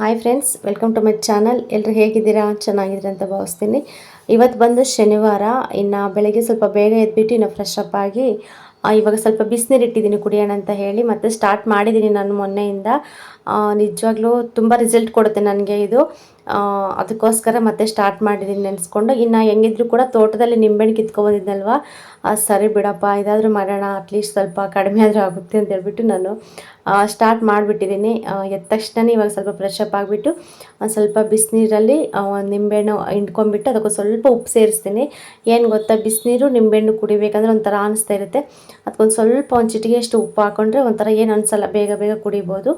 Hi friends welcome to my channel ಎಲ್ಲರೂ ಹೇಗಿದ್ದೀರಾ? ಚೆನ್ನಾಗಿದ್ದೀರಾ ಅಂತ ಭಾವಿಸ್ತೀನಿ. ಇವತ್ತು ಬಂದು ಶನಿವಾರ. ಇನ್ನು ಬೆಳಗ್ಗೆ ಸ್ವಲ್ಪ ಬೇಗ ಎದ್ಬಿಟ್ಟು ಇನ್ನು ಫ್ರೆಶ್ ಅಪ್ ಆಗಿ ಇವಾಗ ಸ್ವಲ್ಪ ಬಿಸಿನೀರು ಇಟ್ಟಿದ್ದೀನಿ ಕುಡಿಯೋಣ ಅಂತ ಹೇಳಿ, ಮತ್ತೆ ಸ್ಟಾರ್ಟ್ ಮಾಡಿದ್ದೀನಿ ನಾನು ಮೊನ್ನೆಯಿಂದ. ನಿಜವಾಗ್ಲೂ ತುಂಬ ರಿಸಲ್ಟ್ ಕೊಡುತ್ತೆ ನನಗೆ ಇದು. ಅದಕ್ಕೋಸ್ಕರ ಮತ್ತೆ ಸ್ಟಾರ್ಟ್ ಮಾಡಿದ್ದೀನಿ ನೆನೆಸ್ಕೊಂಡು ಇನ್ನು ಹೆಂಗಿದ್ರು ಕೂಡ ತೋಟದಲ್ಲಿ ನಿಂಬೆಹಣ್ಣು ಆ, ಸರಿ ಬಿಡಪ್ಪ ಇದಾದರೂ ಮಾಡೋಣ ಅಟ್ಲೀಸ್ಟ್ ಸ್ವಲ್ಪ ಕಡಿಮೆ ಆದರೂ ಆಗುತ್ತೆ ಅಂತ ಹೇಳ್ಬಿಟ್ಟು ನಾನು ಸ್ಟಾರ್ಟ್ ಮಾಡಿಬಿಟ್ಟಿದ್ದೀನಿ. ಎದ್ದ ತಕ್ಷಣ ಇವಾಗ ಸ್ವಲ್ಪ ಫ್ರೆಶ್ ಅಪ್ ಆಗಿಬಿಟ್ಟು ಒಂದು ಸ್ವಲ್ಪ ಬಿಸಿನೀರಲ್ಲಿ ನಿಂಬೆಹಣ್ಣು ಹಿಂಡ್ಕೊಂಡ್ಬಿಟ್ಟು ಅದಕ್ಕೆ ಸ್ವಲ್ಪ ಉಪ್ಪು ಸೇರಿಸ್ತೀನಿ. ಏನು ಗೊತ್ತಾ ಬಿಸಿನೀರು ನಿಂಬೆಹಣ್ಣು ಕುಡಿಬೇಕಂದ್ರೆ ಒಂಥರ ಅನಿಸ್ತಾ ಇರುತ್ತೆ. ಅದಕ್ಕೊಂದು ಸ್ವಲ್ಪ ಒಂದು ಚಿಟಿಗೆ ಅಷ್ಟು ಉಪ್ಪು ಹಾಕೊಂಡ್ರೆ ಒಂಥರ ಏನು ಅನಿಸಲ್ಲ ಬೇಗ ಬೇಗ ಕುಡಿಬೋದು.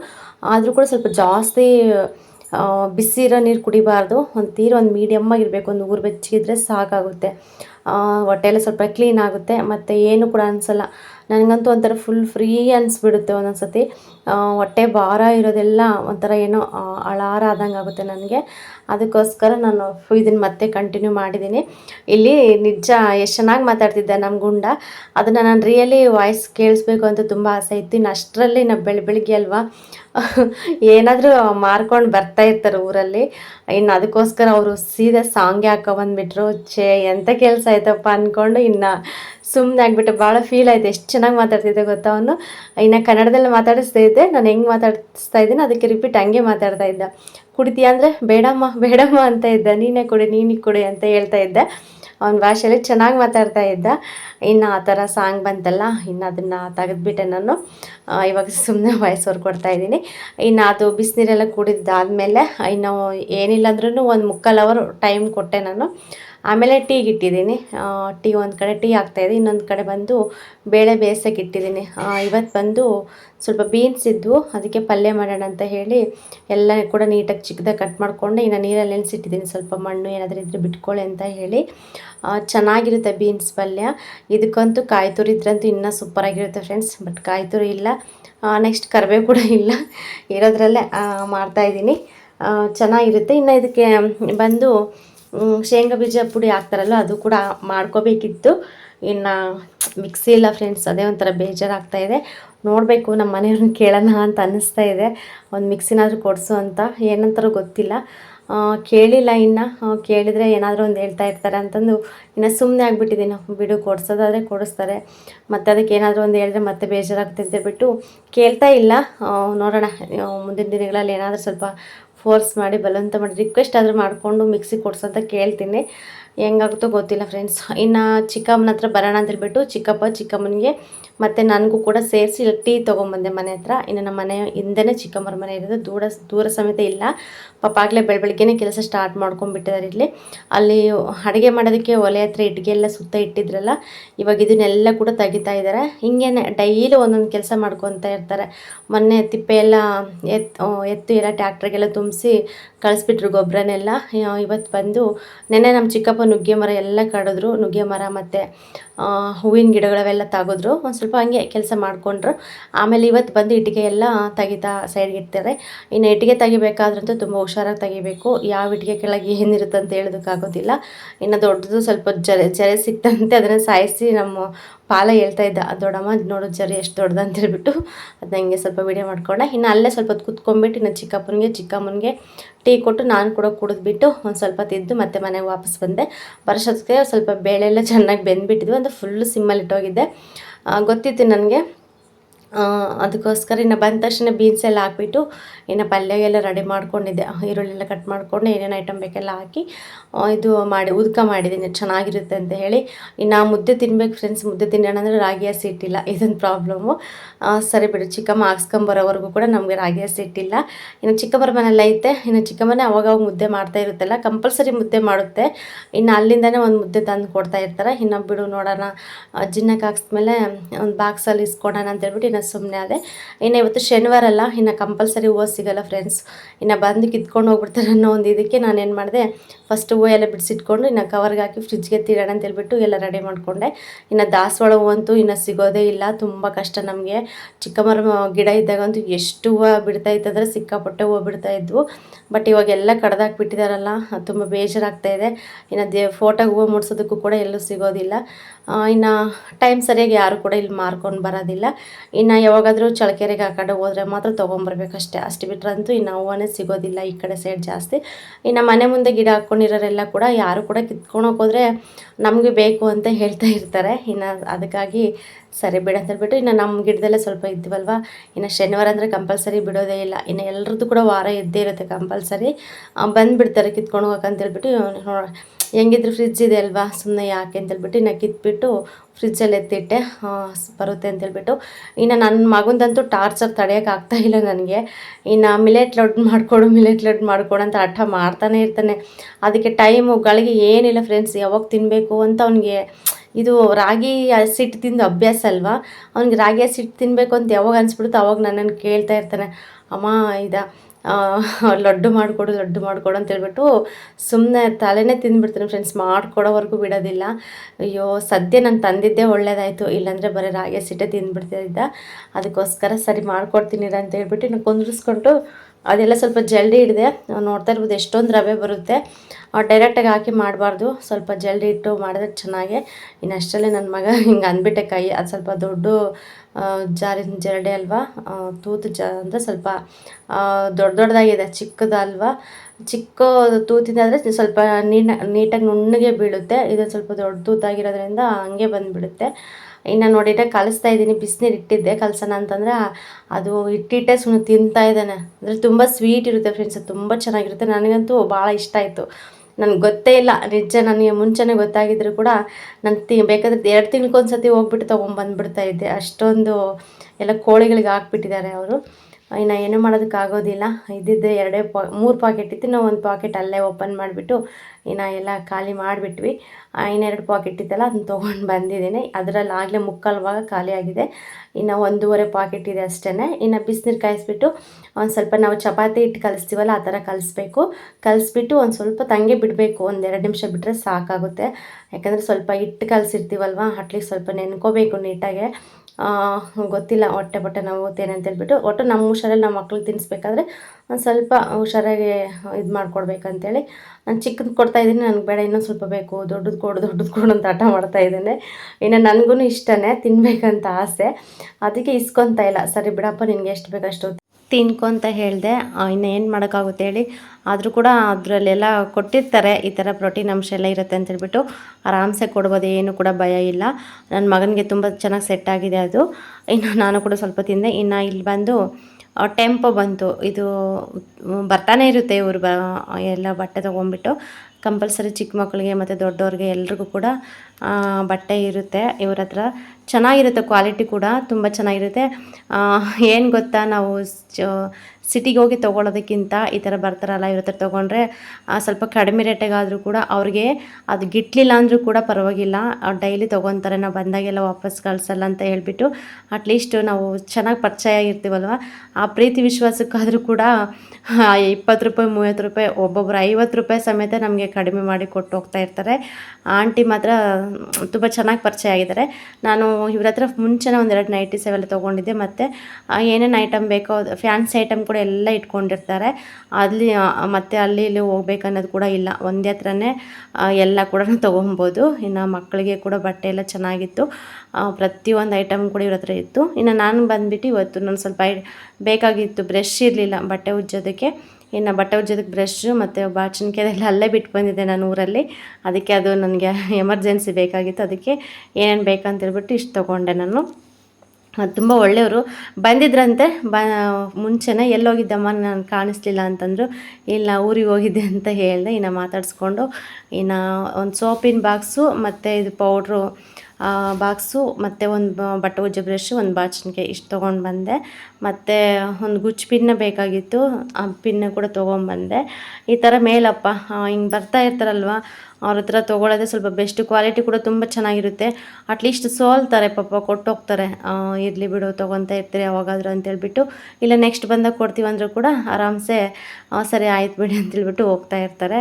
ಆದರೂ ಕೂಡ ಸ್ವಲ್ಪ ಜಾಸ್ತಿ ಬಿಸಿ ಇರೋ ನೀರು ಕುಡಿಬಾರ್ದು. ಒಂದು ತೀರ ಒಂದು ಮೀಡಿಯಮ್ ಆಗಿರಬೇಕು. ಒಂದು ಊರು ಬೆಚ್ಚಿದ್ರೆ ಸಾಕಾಗುತ್ತೆ. ಹೊಟ್ಟೆಲ್ಲ ಸ್ವಲ್ಪ ಕ್ಲೀನ್ ಆಗುತ್ತೆ. ಮತ್ತು ಏನು ಕೂಡ ಅನಿಸಲ್ಲ. ನನಗಂತೂ ಒಂಥರ ಫುಲ್ ಫ್ರೀ ಅನಿಸ್ಬಿಡುತ್ತೆ ಒಂದೊಂದು ಸತಿ ಹೊಟ್ಟೆ ಭಾರ ಇರೋದೆಲ್ಲ ಒಂಥರ ಏನೋ ಅಳಾರ ಆದಂಗೆ ಆಗುತ್ತೆ ನನಗೆ. ಅದಕ್ಕೋಸ್ಕರ ನಾನು ಇದನ್ನು ಮತ್ತೆ ಕಂಟಿನ್ಯೂ ಮಾಡಿದ್ದೀನಿ ಇಲ್ಲಿ ನಿಜ, ಎಷ್ಟು ಚೆನ್ನಾಗಿ ಮಾತಾಡ್ತಿದ್ದೆ ನಮ್ಮ ಗುಂಡ. ಅದನ್ನು ನಾನು ರಿಯಲಿ ವಾಯ್ಸ್ ಕೇಳಿಸ್ಬೇಕು ಅಂತ ತುಂಬ ಆಸೆ ಇತ್ತು. ಇನ್ನು ಅಷ್ಟರಲ್ಲಿ ನಾವು ಬೆಳ ಬೆಳಿಗ್ಗೆ ಅಲ್ವಾ? ಏನಾದರೂ ಮಾರ್ಕೊಂಡು ಬರ್ತಾ ಇರ್ತಾರೆ ಊರಲ್ಲಿ. ಇನ್ನು ಅದಕ್ಕೋಸ್ಕರ ಅವರು ಸೀದಾ ಸಾಂಗ್ಗೆ ಹಾಕೊ ಬಂದುಬಿಟ್ರು, ಛೇ ಎಂಥ ಕೆಲಸ ಆಯ್ತಪ್ಪ ಅಂದ್ಕೊಂಡು ಇನ್ನು ಸುಮ್ಮನೆ ಆಗಿಬಿಟ್ಟು ಭಾಳ ಫೀಲ್ ಆಯಿತು. ಎಷ್ಟು ಚೆನ್ನಾಗಿ ಮಾತಾಡ್ತಿದ್ದೆ ಗೊತ್ತಾ ಅವನು? ಇನ್ನು ಕನ್ನಡದಲ್ಲಿ ಮಾತಾಡಿಸ್ತಾ ಇದ್ದೆ, ನಾನು ಹೆಂಗೆ ಮಾತಾಡಿಸ್ತಾ ಇದ್ದೀನಿ ಅದಕ್ಕೆ ರಿಪೀಟ್ ಹಂಗೆ ಮಾತಾಡ್ತಾ ಇದ್ದ. ಕುಡಿತೀಯ ಅಂದರೆ, ಬೇಡಮ್ಮ ಬೇಡಮ್ಮ ಅಂತ ಇದ್ದ. ನೀನೇ ಕೊಡಿ, ನೀನಿಗೆ ಕೊಡಿ ಅಂತ ಹೇಳ್ತಾ ಇದ್ದೆ. ಅವನ ಭಾಷೆಯಲ್ಲಿ ಚೆನ್ನಾಗಿ ಮಾತಾಡ್ತಾ ಇದ್ದ. ಇನ್ನು ಆ ಥರ ಸಾಂಗ್ ಬಂತಲ್ಲ, ಇನ್ನು ಅದನ್ನು ತೆಗೆದ್ಬಿಟ್ಟೆ ನಾನು. ಇವಾಗ ಸುಮ್ಮನೆ ವಾಯ್ಸ್ ಓವರ್ ಕೊಡ್ತಾ ಇದ್ದೀನಿ. ಇನ್ನು ಅದು ಬಿಸಿನೀರೆಲ್ಲ ಕುಡಿದಾದ್ಮೇಲೆ, ಇನ್ನು ಏನಿಲ್ಲ ಅಂದ್ರೂ ಒಂದು ಮುಕ್ಕಾಲು ಅವರ್ ಟೈಮ್ ಕೊಟ್ಟೆ ನಾನು. ಆಮೇಲೆ ಟೀಗೆ ಇಟ್ಟಿದ್ದೀನಿ ಟೀ ಒಂದು ಕಡೆ ಟೀ ಹಾಕ್ತಾಯಿದ್ದೆ ಇನ್ನೊಂದು ಕಡೆ ಬಂದು ಬೇಳೆ ಬೇಯಿಸೋಕೆ ಇಟ್ಟಿದ್ದೀನಿ. ಇವತ್ತು ಬಂದು ಸ್ವಲ್ಪ ಬೀನ್ಸ್ ಇದ್ವು, ಅದಕ್ಕೆ ಪಲ್ಯ ಮಾಡೋಣ ಅಂತ ಹೇಳಿ ಎಲ್ಲ ಕೂಡ ನೀಟಾಗಿ ಚಿಕ್ಕದಾಗಿ ಕಟ್ ಮಾಡಿಕೊಂಡು ಇನ್ನು ನೀರಲ್ಲಿ ನೆನೆಸಿಟ್ಟಿದ್ದೀನಿ. ಸ್ವಲ್ಪ ಮಣ್ಣು ಏನಾದರೂ ಇದ್ದರೆ ಬಿಟ್ಕೊಳ್ಳಿ ಅಂತ ಹೇಳಿ. ಚೆನ್ನಾಗಿರುತ್ತೆ ಬೀನ್ಸ್ ಪಲ್ಯ. ಇದಕ್ಕಂತೂ ಕಾಯಿ ತುರಿ ಇದ್ರಂತೂ ಇನ್ನೂ ಸೂಪರಾಗಿರುತ್ತೆ ಫ್ರೆಂಡ್ಸ್ ಬಟ್ ಕಾಯಿ ತುರಿ ಇಲ್ಲ. ನೆಕ್ಸ್ಟ್ ಕರಿಬೇವು ಕೂಡ ಇಲ್ಲ. ಇರೋದ್ರಲ್ಲೇ ಮಾಡ್ತಾಯಿದ್ದೀನಿ ಚೆನ್ನಾಗಿರುತ್ತೆ. ಇನ್ನು ಇದಕ್ಕೆ ಬಂದು ಶೇಂಗಾ ಬೀಜ ಪುಡಿ ಹಾಕ್ತಾರಲ್ಲ ಅದು ಕೂಡ ಮಾಡ್ಕೋಬೇಕಿತ್ತು. ಇನ್ನು ಮಿಕ್ಸಿ ಇಲ್ಲ ಫ್ರೆಂಡ್ಸ್ ಅದೇ ಒಂಥರ ಬೇಜಾರಾಗ್ತಾ ಇದೆ. ನೋಡಬೇಕು ನಮ್ಮ ಮನೆಯವ್ರನ್ನ ಕೇಳೋಣ ಅಂತ ಅನ್ನಿಸ್ತಾ ಇದೆ. ಒಂದು ಮಿಕ್ಸಿನಾದರೂ ಕೊಡಿಸು ಅಂತ. ಏನಂತಾರೋ ಗೊತ್ತಿಲ್ಲ. ಕೇಳಿಲ್ಲ ಇನ್ನು. ಕೇಳಿದರೆ ಏನಾದರೂ ಒಂದು ಹೇಳ್ತಾ ಇರ್ತಾರೆ ಅಂತಂದು ಇನ್ನು ಸುಮ್ಮನೆ ಆಗಿಬಿಟ್ಟಿದ್ದೀನಿ. ಬಿಡು, ಕೊಡಿಸೋದಾದರೆ ಕೊಡಿಸ್ತಾರೆ. ಮತ್ತು ಅದಕ್ಕೆ ಏನಾದರೂ ಒಂದು ಹೇಳಿದ್ರೆ ಮತ್ತೆ ಬೇಜಾರಾಗ್ತಿದೆ ಬಿಟ್ಟು ಕೇಳ್ತಾ ಇಲ್ಲ. ನೋಡೋಣ. ಮುಂದಿನ ದಿನಗಳಲ್ಲಿ ಏನಾದರೂ ಸ್ವಲ್ಪ ಫೋರ್ಸ್ ಮಾಡಿ ಬಲವಂತ ಮಾಡಿ ರಿಕ್ವೆಸ್ಟ್ ಆದರೂ ಮಾಡಿಕೊಂಡು ಮಿಕ್ಸಿ ಕೊಡ್ಸಂತ ಕೇಳ್ತೀನಿ. ಹೆಂಗಾಗುತ್ತೋ ಗೊತ್ತಿಲ್ಲ ಫ್ರೆಂಡ್ಸ್ ಇನ್ನು ಚಿಕ್ಕಮ್ಮನ ಹತ್ರ ಬರೋಣ ಅಂತ ಹೇಳ್ಬಿಟ್ಟು ಚಿಕ್ಕಪ್ಪ ಚಿಕ್ಕಮ್ಮನಿಗೆ ಮತ್ತು ನನಗೂ ಕೂಡ ಸೇರಿಸಿ ಟೀ ತೊಗೊಂಬಂದೆ ಮನೆ ಹತ್ರ. ಇನ್ನು ನಮ್ಮ ಮನೆ ಹಿಂದೆ ಚಿಕ್ಕಮ್ಮರ ಮನೆ ಇರೋದು. ದೂರ ದೂರ ಸಮೇತ ಇಲ್ಲ. ಪಾಪ ಆಗಲೇ ಬೆಳ ಬೆಳಗ್ಗೆನೇ ಕೆಲಸ ಸ್ಟಾರ್ಟ್ ಮಾಡ್ಕೊಂಡ್ಬಿಟ್ಟಿದ್ದಾರೆ ಇಲ್ಲಿ. ಅಲ್ಲಿ ಅಡುಗೆ ಮಾಡೋದಕ್ಕೆ ಒಲೆ ಹತ್ರ ಇಟ್ಟಿಗೆ ಎಲ್ಲ ಸುತ್ತ ಇಟ್ಟಿದ್ರಲ್ಲ, ಇವಾಗ ಇದನ್ನೆಲ್ಲ ಕೂಡ ತೆಗಿತಾ ಇದ್ದಾರೆ ಹಿಂಗೇನೆ ಡೈಲಿ ಒಂದೊಂದು ಕೆಲಸ ಮಾಡ್ಕೊತಾ ಇರ್ತಾರೆ. ಮೊನ್ನೆ ತಿಪ್ಪೆ ಎಲ್ಲ ಎತ್ತು ಎತ್ತು ಎಲ್ಲ ಟ್ಯಾಕ್ಟ್ರಿಗೆಲ್ಲ ತುಂಬಿಸಿ ಕಳಿಸ್ಬಿಟ್ರು ಗೊಬ್ಬರನೆಲ್ಲ ಇವತ್ತು ಬಂದು ನೆನ್ನೆ ನಮ್ಮ ಚಿಕ್ಕಪ್ಪ ನುಗ್ಗೆ ಮರ ಎಲ್ಲ ಕಡಿದ್ರು. ನುಗ್ಗೆ ಮರ ಮತ್ತು ಹೂವಿನ ಗಿಡಗಳವೆಲ್ಲ ತೆಗೆದ್ರು. ಒಂದು ಸ್ವಲ್ಪ ಹಂಗೆ ಕೆಲಸ ಮಾಡಿಕೊಂಡ್ರು. ಆಮೇಲೆ ಇವತ್ತು ಬಂದು ಇಟ್ಟಿಗೆ ಎಲ್ಲ ತೆಗಿತಾ ಸೈಡ್ಗೆ ಇಡ್ತಾರೆ. ಇನ್ನು ಇಟ್ಟಿಗೆ ತೆಗಿಬೇಕಾದ್ರಂತೂ ತುಂಬ ಹುಷಾರಾಗಿ ತೆಗಿಬೇಕು. ಯಾವ ಇಟ್ಟಿಗೆ ಕೆಳಗೆ ಏನಿರುತ್ತೆ ಅಂತ ಹೇಳೋದಕ್ಕಾಗೋದಿಲ್ಲ. ಇನ್ನು ದೊಡ್ಡದು ಸ್ವಲ್ಪ ಜರೆ ಜರೆ ಸಿಕ್ತಂತೆ. ಅದನ್ನು ಸಾಯಿಸಿ ನಮ್ಮ ಪಾಲ ಹೇಳ್ತಾ ಇದ್ದ ದೊಡ್ಡಮ್ಮ ನೋಡು ಜರಿ ಎಷ್ಟು ದೊಡ್ಡದು ಅಂತ ಹೇಳ್ಬಿಟ್ಟು ಅದನ್ನ ಹಿಂಗೆ ಸ್ವಲ್ಪ ವಿಡಿಯೋ ಮಾಡ್ಕೊಂಡೆ, ಇನ್ನು ಅಲ್ಲೇ ಸ್ವಲ್ಪ ಹೊತ್ತು ಕುತ್ಕೊಂಡ್ಬಿಟ್ಟು, ಇನ್ನು ಚಿಕ್ಕಪ್ಪನಿಗೆ, ಚಿಕ್ಕಮ್ಮನಿಗೆ ಟೀ ಕೊಟ್ಟು ನಾನು ಕೂಡ ಕುಡಿದ್ಬಿಟ್ಟು ಒಂದು ಸ್ವಲ್ಪ ತಿದ್ದು ಮತ್ತೆ ಮನೆಗೆ ವಾಪಸ್ ಬಂದೆ. ಬರೋಷ್ಟೊತ್ತಿಗೆ ಸ್ವಲ್ಪ ಬೇಳೆ ಎಲ್ಲ ಚೆನ್ನಾಗಿ ಬೆಂದ್ಬಿಟ್ಟಿದ್ವಿ. ಅಂದರೆ ಫುಲ್ಲು ಸಿಮ್ಮಲ್ಲಿ ಇಟ್ಟೋಗಿದ್ದೆ. ಗೊತ್ತಿತ್ತು ನನಗೆ. ಅದಕ್ಕೋಸ್ಕರ ಇನ್ನು ಬಂದ ತಕ್ಷಣ ಬೀನ್ಸ್ ಎಲ್ಲ ಹಾಕ್ಬಿಟ್ಟು ಇನ್ನು ಪಲ್ಯ ಎಲ್ಲ ರೆಡಿ ಮಾಡ್ಕೊಂಡಿದ್ದೆ. ಈರುಳ್ಳಿ ಎಲ್ಲ ಕಟ್ ಮಾಡಿಕೊಂಡು ಏನೇನು ಐಟಮ್ ಬೇಕೆಲ್ಲ ಹಾಕಿ ಇದು ಮಾಡಿ, ಉದ್ಕ ಮಾಡಿದ್ದೀನಿ ಚೆನ್ನಾಗಿರುತ್ತೆ ಅಂತ ಹೇಳಿ. ಇನ್ನು ಮುದ್ದೆ ತಿನ್ಬೇಕು ಫ್ರೆಂಡ್ಸ್ ಮುದ್ದೆ ತಿನ್ನೋಣ ಅಂದರೆ ರಾಗಿ ಹಸಿ ಇಟ್ಟಿಲ್ಲ ಇದೊಂದು ಪ್ರಾಬ್ಲಮ್ಮು ಸರಿ ಬಿಡು, ಚಿಕ್ಕಮ್ಮ ಹಾಕ್ಸ್ಕೊಂಬರೋವರೆಗೂ ಕೂಡ ನಮಗೆ ರಾಗಿ ಹಸಿಟ್ಟಿಲ್ಲ ಇನ್ನು ಚಿಕ್ಕಮ್ಮರ ಮನೆಯಲ್ಲ ಐತೆ. ಇನ್ನು ಚಿಕ್ಕಮ್ಮನೇ ಅವಾಗವಾಗ ಅವಾಗ ಮುದ್ದೆ ಮಾಡ್ತಾ ಇರುತ್ತಲ್ಲ, ಕಂಪಲ್ಸರಿ ಮುದ್ದೆ ಮಾಡುತ್ತೆ. ಇನ್ನು ಅಲ್ಲಿಂದನೇ ಒಂದು ಮುದ್ದೆ ತಂದು ಕೊಡ್ತಾ ಇರ್ತಾರೆ. ಇನ್ನು ಬಿಡು ನೋಡೋಣ ಜಿನ್ನಕ್ಕೆ ಹಾಕ್ಸ್ಮೇಲೆ ಒಂದು ಬಾಕ್ಸಲ್ಲಿ ಇಸ್ಕೊಡೋಣ ಅಂತ ಹೇಳ್ಬಿಟ್ಟು ಇನ್ನು ಸುಮ್ಮನೆ ಅದೇ ಇನ್ನು ಇವತ್ತು ಶನಿವಾರ ಅಲ್ಲ, ಇನ್ನು ಕಂಪಲ್ಸರಿ ಹೂವು ಸಿಗಲ್ಲ ಫ್ರೆಂಡ್ಸ್ ಇನ್ನು ಬಂದು ಕಿತ್ಕೊಂಡು ಹೋಗ್ಬಿಡ್ತಾರೆ ಅನ್ನೋ ಒಂದು ಇದಕ್ಕೆ ನಾನು ಏನು ಮಾಡಿದೆ ಫಸ್ಟ್ ಹೂವು ಎಲ್ಲ ಬಿಡಿಸಿಟ್ಕೊಂಡು ಇನ್ನು ಕವರ್ಗೆ ಹಾಕಿ ಫ್ರಿಜ್ಗೆ ತೀರೋಣ ಅಂತೇಳ್ಬಿಟ್ಟು ಎಲ್ಲ ರೆಡಿ ಮಾಡಿಕೊಂಡೆ. ಇನ್ನು ದಾಸವಾಳ ಹೂವಂತೂ ಇನ್ನು ಸಿಗೋದೇ ಇಲ್ಲ, ತುಂಬ ಕಷ್ಟ ನಮಗೆ. ಚಿಕ್ಕಮ್ಮರ ಗಿಡ ಇದ್ದಾಗಂತೂ ಎಷ್ಟು ಹೂವು ಬಿಡ್ತಾ ಇತ್ತಂದರೆ ಸಿಕ್ಕಾಪಟ್ಟೆ ಹೂವು ಬಿಡ್ತಾ ಇದ್ವು. ಬಟ್ ಇವಾಗೆಲ್ಲ ಕಡ್ದಾಕ್ಬಿಟ್ಟಿದಾರಲ್ಲ, ತುಂಬ ಬೇಜಾರಾಗ್ತಾ ಇದೆ. ಇನ್ನು ದೇ ಫೋಟೋಗೆ ಹೂವು ಮುಡ್ಸೋದಕ್ಕೂ ಕೂಡ ಎಲ್ಲೂ ಸಿಗೋದಿಲ್ಲ. ಇನ್ನು ಟೈಮ್ ಸರಿಯಾಗಿ ಯಾರು ಕೂಡ ಇಲ್ಲಿ ಮಾರ್ಕೊಂಡು ಬರೋದಿಲ್ಲ. ಇನ್ನು ಯಾವಾಗಾದರೂ ಚಳಕೆರೆಗೆ ಆ ಕಡೆ ಹೋದರೆ ಮಾತ್ರ ತೊಗೊಂಬರ್ಬೇಕಷ್ಟೇ. ಅಷ್ಟು ಬಿಟ್ರಂತೂ ಇನ್ನು ಹೂವನೇ ಸಿಗೋದಿಲ್ಲ ಈ ಕಡೆ ಸೈಡ್ ಜಾಸ್ತಿ. ಇನ್ನು ಮನೆ ಮುಂದೆ ಗಿಡ ಹಾಕ್ಕೊಂಡಿರೋರೆಲ್ಲ ಕೂಡ ಯಾರು ಕೂಡ ಕಿತ್ಕೊಳಕ್ಕೆ ನಮಗೆ ಬೇಕು ಅಂತ ಹೇಳ್ತಾ ಇರ್ತಾರೆ. ಇನ್ನು ಅದಕ್ಕಾಗಿ ಸರಿ ಬಿಡ ಅಂತ ಹೇಳ್ಬಿಟ್ಟು ಇನ್ನು ನಮ್ಮ ಗಿಡದಲ್ಲೇ ಸ್ವಲ್ಪ ಇದ್ದೀವಲ್ವ ಇನ್ನು ಶನಿವಾರ ಅಂದರೆ ಕಂಪಲ್ಸರಿ ಬಿಡೋದೇ ಇಲ್ಲ. ಇನ್ನು ಎಲ್ಲರದ್ದು ಕೂಡ ವಾರ ಇದ್ದೇ ಇರುತ್ತೆ ಕಂಪಲ್ಸರಿ ಬಂದುಬಿಡ್ತಾರೆ ಕಿತ್ಕೊಂಡು ಹೋಗಕ್ಕಂತೇಳ್ಬಿಟ್ಟು ಹೆಂಗಿದ್ರು ಫ್ರಿಜ್ ಇದೆ ಅಲ್ವಾ? ಸುಮ್ಮನೆ ಯಾಕೆ ಅಂತೇಳ್ಬಿಟ್ಟು ಇನ್ನು ಕಿತ್ಬಿಟ್ಟು ಫ್ರಿಜ್ಜಲ್ಲಿ ಎತ್ತಿಟ್ಟೆ. ಬರುತ್ತೆ ಅಂತೇಳ್ಬಿಟ್ಟು ಇನ್ನು ನನ್ನ ಮಗುಂದಂತೂ ಟಾರ್ಚರ್ ತಡೆಯೋಕ್ಕಾಗ್ತಾ ಇಲ್ಲ ನನಗೆ. ಇನ್ನು ಮಿಲೆಟ್ ಲೋಡ್ ಮಾಡಿಕೊಡು ಮಿಲೆಟ್ ಲಡ್ ಮಾಡಿಕೊಡು ಅಂತ ಹಠ ಮಾಡ್ತಾನೆ ಇರ್ತಾನೆ. ಅದಕ್ಕೆ ಟೈಮು ಗಳಿಗೆ ಏನಿಲ್ಲ ಫ್ರೆಂಡ್ಸ್ ಯಾವಾಗ ತಿನ್ನಬೇಕು ಅಂತ ಅವನಿಗೆ ಇದು ರಾಗಿ ಹಸಿಟ್ಟು ತಿಂದು ಅಭ್ಯಾಸ ಅಲ್ವಾ? ಅವ್ನಿಗೆ ರಾಗಿ ಹಸಿಟ್ಟು ತಿನ್ನಬೇಕು ಅಂತ ಯಾವಾಗ ಅನಿಸ್ಬಿಡುತ್ತೋ ಅವಾಗ ನನ್ನನ್ನು ಕೇಳ್ತಾ ಇರ್ತಾನೆ. ಅಮ್ಮ, ಇದ ಲಡ್ಡು ಮಾಡಿಕೊಡು ಲಡ್ಡು ಮಾಡಿಕೊಡು ಅಂತ ಹೇಳ್ಬಿಟ್ಟು ಸುಮ್ಮನೆ ತಲೆನೇ ತಿಂದ್ಬಿಡ್ತೀನಿ ಫ್ರೆಂಡ್ಸ್ ಮಾಡಿಕೊಡೋವರೆಗೂ ಬಿಡೋದಿಲ್ಲ. ಅಯ್ಯೋ, ಸದ್ಯ ನಾನು ತಂದಿದ್ದೇ ಒಳ್ಳೇದಾಯಿತು. ಇಲ್ಲಾಂದರೆ ಬರೀ ರಾಗಿ ಸಿಟ್ಟೆ ತಿಂದ್ಬಿಡ್ತಾ ಇದ್ದ ಅದಕ್ಕೋಸ್ಕರ ಸರಿ ಮಾಡ್ಕೊಡ್ತೀನಿ ಅಂತ ಹೇಳ್ಬಿಟ್ಟು ನಾನು ಕುಂದ್ರಿಸ್ಕೊಂಡು ಅದೆಲ್ಲ ಸ್ವಲ್ಪ ಜಲ್ದಿ ಹಿಡಿದೆ ನೋಡ್ತಾ ಇರ್ಬೋದು ಎಷ್ಟೊಂದು ರವೆ ಬರುತ್ತೆ. ಡೈರೆಕ್ಟಾಗಿ ಹಾಕಿ ಮಾಡಬಾರ್ದು. ಸ್ವಲ್ಪ ಜಲ್ದಿ ಇಟ್ಟು ಮಾಡಿದ್ರೆ ಚೆನ್ನಾಗೆ. ಇನ್ನು ಅಷ್ಟರಲ್ಲೇ ನನ್ನ ಮಗ ಹಿಂಗೆ ಅಂದ್ಬಿಟ್ಟೆ ಕೈ. ಅದು ಸ್ವಲ್ಪ ದೊಡ್ಡ ಜಾರಿನ ಜರಡೆ ಅಲ್ವಾ? ತೂತು ಜ, ಅಂದರೆ ಸ್ವಲ್ಪ ದೊಡ್ಡ ದೊಡ್ಡದಾಗಿದೆ ಚಿಕ್ಕದಲ್ವಾ ಚಿಕ್ಕ ತೂತಿನಾದರೆ ಸ್ವಲ್ಪ ನೀಟಾಗಿ ನುಣ್ಣಗೆ ಬೀಳುತ್ತೆ. ಇದು ಸ್ವಲ್ಪ ದೊಡ್ಡ ತೂತಾಗಿರೋದ್ರಿಂದ ಹಂಗೆ ಬಂದುಬಿಡುತ್ತೆ. ಇನ್ನು ನೋಡಿದ್ರೆ ಕಲಿಸ್ತಾ ಇದ್ದೀನಿ, ಬಿಸಿನೀರು ಇಟ್ಟಿದ್ದೆ. ಕಲಸೋಣ ಅಂತಂದರೆ ಅದು ಇಟ್ಟಿಟ್ಟೆ ಸುಮ್ಮನೆ ತಿಂತಾ ಇದ್ದಾನೆ. ಅಂದರೆ ತುಂಬ ಸ್ವೀಟ್ ಇರುತ್ತೆ ಫ್ರೆಂಡ್ಸ್ ತುಂಬ ಚೆನ್ನಾಗಿರುತ್ತೆ. ನನಗಂತೂ ಭಾಳ ಇಷ್ಟ ಆಯಿತು. ನನಗೆ ಗೊತ್ತೇ ಇಲ್ಲ, ನಿಜ ನನಗೆ ಮುಂಚೆನೇ ಗೊತ್ತಾಗಿದ್ರು ಕೂಡ ನಾನು ತಿ, ಬೇಕಾದ್ರೆ ಎರಡು ತಿಂಗ್ಳಿಗೊಂದ್ಸತಿ ಹೋಗ್ಬಿಟ್ಟು ತೊಗೊಂಬಂದ್ಬಿಡ್ತಾ ಇದ್ದೆ. ಅಷ್ಟೊಂದು ಎಲ್ಲ ಕೋಳಿಗಳಿಗೆ ಹಾಕ್ಬಿಟ್ಟಿದ್ದಾರೆ ಅವರು. ಇನ್ನು ಏನೂ ಮಾಡೋದಕ್ಕಾಗೋದಿಲ್ಲ ಇದ್ದಿದ್ದು ಎರಡೇ ಪಾ, ಮೂರು ಪಾಕೆಟ್ ಇತ್ತು. ನಾವು ಒಂದು ಪಾಕೆಟ್ ಅಲ್ಲೇ ಓಪನ್ ಮಾಡಿಬಿಟ್ಟು ಇನ್ನು ಎಲ್ಲ ಖಾಲಿ ಮಾಡಿಬಿಟ್ವಿ. ಇನ್ನೆರಡು ಪಾಕೆಟ್ ಇತ್ತಲ್ಲ, ಅದನ್ನ ತೊಗೊಂಡು ಬಂದಿದ್ದೀನಿ. ಅದರಲ್ಲಿ ಆಗಲೇ ಮುಕ್ಕಾಲು ಭಾಗ ಖಾಲಿ ಆಗಿದೆ. ಇನ್ನು ಒಂದೂವರೆ ಪಾಕೆಟ್ ಇದೆ ಅಷ್ಟೇ ಇನ್ನು ಬಿಸಿನೀರು ಕಾಯಿಸ್ಬಿಟ್ಟು ಒಂದು ಸ್ವಲ್ಪ ನಾವು ಚಪಾತಿ ಹಿಟ್ಟು ಕಲಿಸ್ತೀವಲ್ಲ, ಆ ಥರ ಕಲಿಸ್ಬೇಕು. ಕಲಿಸ್ಬಿಟ್ಟು ಒಂದು ಸ್ವಲ್ಪ ತಂಗೆ ಬಿಡಬೇಕು. ಒಂದು ಎರಡು ನಿಮಿಷ ಬಿಟ್ಟರೆ ಸಾಕಾಗುತ್ತೆ. ಯಾಕಂದರೆ ಸ್ವಲ್ಪ ಹಿಟ್ಟು ಕಲಿಸಿರ್ತೀವಲ್ವ ಅಟ್ಲೀಸ್ಟ್ ಸ್ವಲ್ಪ ನೆನ್ಕೋಬೇಕು ನೀಟಾಗೆ. ಗೊತ್ತಿಲ್ಲ ಹೊಟ್ಟೆ ಬಟ್ಟೆ ನಾವು ಓದ್ತೇನೆ ಅಂತ ಹೇಳ್ಬಿಟ್ಟು. ಒಟ್ಟು ನಮ್ಮ ಹುಷಾರಲ್ಲಿ ನಮ್ಮ ಮಕ್ಳು ತಿನ್ನಿಸ್ಬೇಕಾದ್ರೆ ಒಂದು ಸ್ವಲ್ಪ ಹುಷಾರಾಗಿ ಇದು ಮಾಡ್ಕೊಡ್ಬೇಕಂತೇಳಿ. ನಾನು ಚಿಕ್ಕದು ಕೊಡ್ತಾ ಇದ್ದೀನಿ, ನನಗೆ ಬೇಡ ಇನ್ನೂ ಸ್ವಲ್ಪ ಬೇಕು. ದೊಡ್ಡದು ಕೊಡು ದೊಡ್ಡದು ಕೊಡು ಅಂತ ಆಟ ಮಾಡ್ತಾ ಇದ್ದೇನೆ. ಇನ್ನು ನನಗೂ ಇಷ್ಟನೇ ತಿನ್ನಬೇಕಂತ ಆಸೆ. ಅದಕ್ಕೆ ಇಸ್ಕೊತಾ ಇಲ್ಲ. ಸರಿ ಬಿಡಪ್ಪ, ನಿನಗೆ ಎಷ್ಟು ಬೇಕು ಅಷ್ಟು ತಿನ್ಕೊ ಅಂತ ಹೇಳಿದೆ ಇನ್ನು ಏನು ಮಾಡೋಕ್ಕಾಗುತ್ತೆ ಹೇಳಿ. ಆದರೂ ಕೂಡ ಅದರಲ್ಲೆಲ್ಲ ಕೊಟ್ಟಿರ್ತಾರೆ, ಈ ಥರ ಪ್ರೋಟೀನ್ ಅಂಶ ಎಲ್ಲ ಇರುತ್ತೆ ಅಂತ ಹೇಳ್ಬಿಟ್ಟು ಆರಾಮ್ಸೆ ಕೊಡ್ಬೋದು, ಏನು ಕೂಡ ಭಯ ಇಲ್ಲ. ನನ್ನ ಮಗನಿಗೆ ತುಂಬ ಚೆನ್ನಾಗಿ ಸೆಟ್ ಆಗಿದೆ ಅದು. ಇನ್ನು ನಾನು ಕೂಡ ಸ್ವಲ್ಪ ತಿಂದೆ. ಇನ್ನು ಇಲ್ಲಿ ಬಂದು ಟೆಂಪೋ ಬಂತು. ಇದು ಬರ್ತಾನೆ ಇರುತ್ತೆ ಇವರು ಬ, ಎಲ್ಲ ಬಟ್ಟೆ ತೊಗೊಂಡ್ಬಿಟ್ಟು. ಕಂಪಲ್ಸರಿ ಚಿಕ್ಕ ಮಕ್ಕಳಿಗೆ ಮತ್ತು ದೊಡ್ಡವ್ರಿಗೆ ಎಲ್ರಿಗೂ ಕೂಡ ಬಟ್ಟೆ ಇರುತ್ತೆ. ಇವ್ರ ಹತ್ರ ಚೆನ್ನಾಗಿರುತ್ತೆ ಕ್ವಾಲಿಟಿ ಕೂಡ ತುಂಬ ಚೆನ್ನಾಗಿರುತ್ತೆ. ಏನು ಗೊತ್ತಾ ನಾವು ಸಿಟಿಗೆ ಹೋಗಿ ತೊಗೊಳೋದಕ್ಕಿಂತ ಈ ಥರ ಬರ್ತಾರಲ್ಲ, ಇವ್ರ ಹತ್ರ ತೊಗೊಂಡ್ರೆ ಸ್ವಲ್ಪ ಕಡಿಮೆ ರೇಟಿಗಾದರೂ ಕೂಡ ಅವ್ರಿಗೆ ಅದು ಗಿಟ್ಲಿಲ್ಲ ಅಂದರೂ ಕೂಡ ಪರವಾಗಿಲ್ಲ. ಡೈಲಿ ತೊಗೊತಾರೆ, ನಾವು ಬಂದಾಗೆಲ್ಲ ವಾಪಸ್ ಕಳಿಸಲ್ಲ ಅಂತ ಹೇಳಿಬಿಟ್ಟು ಅಟ್ಲೀಸ್ಟ್ ನಾವು ಚೆನ್ನಾಗಿ ಪರಿಚಯ ಆಗಿರ್ತೀವಲ್ವ? ಆ ಪ್ರೀತಿ ವಿಶ್ವಾಸಕ್ಕಾದರೂ ಕೂಡ ಇಪ್ಪತ್ತು ರೂಪಾಯಿ, ಮೂವತ್ತು ರೂಪಾಯಿ, ಒಬ್ಬೊಬ್ರು ಐವತ್ತು ರೂಪಾಯಿ ಸಮೇತ ನಮಗೆ ಕಡಿಮೆ ಮಾಡಿ ಕೊಟ್ಟು ಹೋಗ್ತಾ ಇರ್ತಾರೆ. ಆಂಟಿ ಮಾತ್ರ ತುಂಬ ಚೆನ್ನಾಗಿ ಪರಿಚಯ ಆಗಿದ್ದಾರೆ. ನಾನು ಇವ್ರ ಹತ್ರ ಮುಂಚೆನೇ ಒಂದೆರಡು ನೈಟಿ ಸೆವೆಲ್ಲ ತೊಗೊಂಡಿದ್ದೆ. ಮತ್ತು ಏನೇನು ಐಟಮ್ ಬೇಕೋ ಫ್ಯಾನ್ಸಿ ಐಟಮ್ ಕೂಡ ಎಲ್ಲ ಇಟ್ಕೊಂಡಿರ್ತಾರೆ. ಅಲ್ಲಿ ಮತ್ತು ಅಲ್ಲಿ ಇಲ್ಲಿ ಹೋಗ್ಬೇಕನ್ನೋದು ಕೂಡ ಇಲ್ಲ. ಒಂದೇ ಹತ್ರನೇ ಎಲ್ಲ ಕೂಡ ತೊಗೊಬೋದು. ಇನ್ನು ಮಕ್ಕಳಿಗೆ ಕೂಡ ಬಟ್ಟೆ ಎಲ್ಲ ಚೆನ್ನಾಗಿತ್ತು. ಪ್ರತಿಯೊಂದು ಐಟಮ್ ಕೂಡ ಇವ್ರ ಹತ್ರ ಇತ್ತು. ಇನ್ನು ನಾನು ಬಂದುಬಿಟ್ಟು ಇವತ್ತು ನಾನು ಸ್ವಲ್ಪ ಬೇಕಾಗಿತ್ತು ಬ್ರಷ್ ಇರಲಿಲ್ಲ ಬಟ್ಟೆ ಉಜ್ಜೋದಕ್ಕೆ. ಇನ್ನು ಬಟ್ಟೆ ಉಜ್ಜೋದಕ್ಕೆ ಬ್ರಷು ಮತ್ತು ಬಾಚಣಿಕೆ ಅದೆಲ್ಲ ಅಲ್ಲೇ ಬಿಟ್ಟು ಬಂದಿದ್ದೆ ನಾನು ಊರಲ್ಲಿ. ಅದಕ್ಕೆ ಅದು ನನಗೆ ಎಮರ್ಜೆನ್ಸಿ ಬೇಕಾಗಿತ್ತು. ಅದಕ್ಕೆ ಏನೇನು ಬೇಕಂತೇಳ್ಬಿಟ್ಟು ಇಷ್ಟು ತೊಗೊಂಡೆ ನಾನು. ತುಂಬ ಒಳ್ಳೆಯವರು. ಬಂದಿದ್ರಂತೆ, ಬ, ಮುಂಚೆನೇ ಎಲ್ಲೋಗಿದ್ದಮ್ಮ, ನಾನು ಕಾಣಿಸ್ಲಿಲ್ಲ ಅಂತಂದರು, ಇಲ್ಲ ಊರಿಗೆ ಹೋಗಿದ್ದೆ ಅಂತ ಹೇಳಿದೆ, ಇನ್ನು ಮಾತಾಡಿಸ್ಕೊಂಡು, ಇನ್ನು ಒಂದು ಸೋಪಿನ ಬಾಕ್ಸು, ಮತ್ತು ಇದು ಪೌಡ್ರು ಬಾಕ್ಸು, ಮತ್ತು ಒಂದು ಬಟ್ಟೆ ಉಜ್ಜೆ ಬ್ರಷ್, ಒಂದು ಬಾಚಣಿಗೆ ಇಷ್ಟು ತೊಗೊಂಡು ಬಂದೆ. ಮತ್ತು ಒಂದು ಗುಚ್ಚು ಪಿನ್ನ ಬೇಕಾಗಿತ್ತು, ಆ ಪಿನ್ನ ಕೂಡ ತೊಗೊಂಬಂದೆ. ಈ ಥರ ಮೇಲಪ್ಪ ಹಿಂಗೆ ಬರ್ತಾ ಇರ್ತಾರಲ್ವ ಅವ್ರ ಹತ್ರ ತೊಗೊಳೋದೇ ಸ್ವಲ್ಪ ಬೆಸ್ಟ್ ಕ್ವಾಲಿಟಿ ಕೂಡ ತುಂಬ ಚೆನ್ನಾಗಿರುತ್ತೆ. ಅಟ್ಲೀಸ್ಟ್ ಸೋಲ್ತಾರೆ ಪಾಪ, ಕೊಟ್ಟೋಗ್ತಾರೆ. ಇರಲಿ ಬಿಡು, ತೊಗೊತಾ ಇರ್ತೀರಿ ಯಾವಾಗಾದರೂ ಅಂತೇಳ್ಬಿಟ್ಟು ಇಲ್ಲ ನೆಕ್ಸ್ಟ್ ಬಂದಾಗ ಕೊಡ್ತೀವಿ ಅಂದರೂ ಕೂಡ ಆರಾಮ್ಸೆ ಸರಿ ಆಯ್ತು ಬಿಡಿ ಅಂತೇಳ್ಬಿಟ್ಟು ಹೋಗ್ತಾ ಇರ್ತಾರೆ.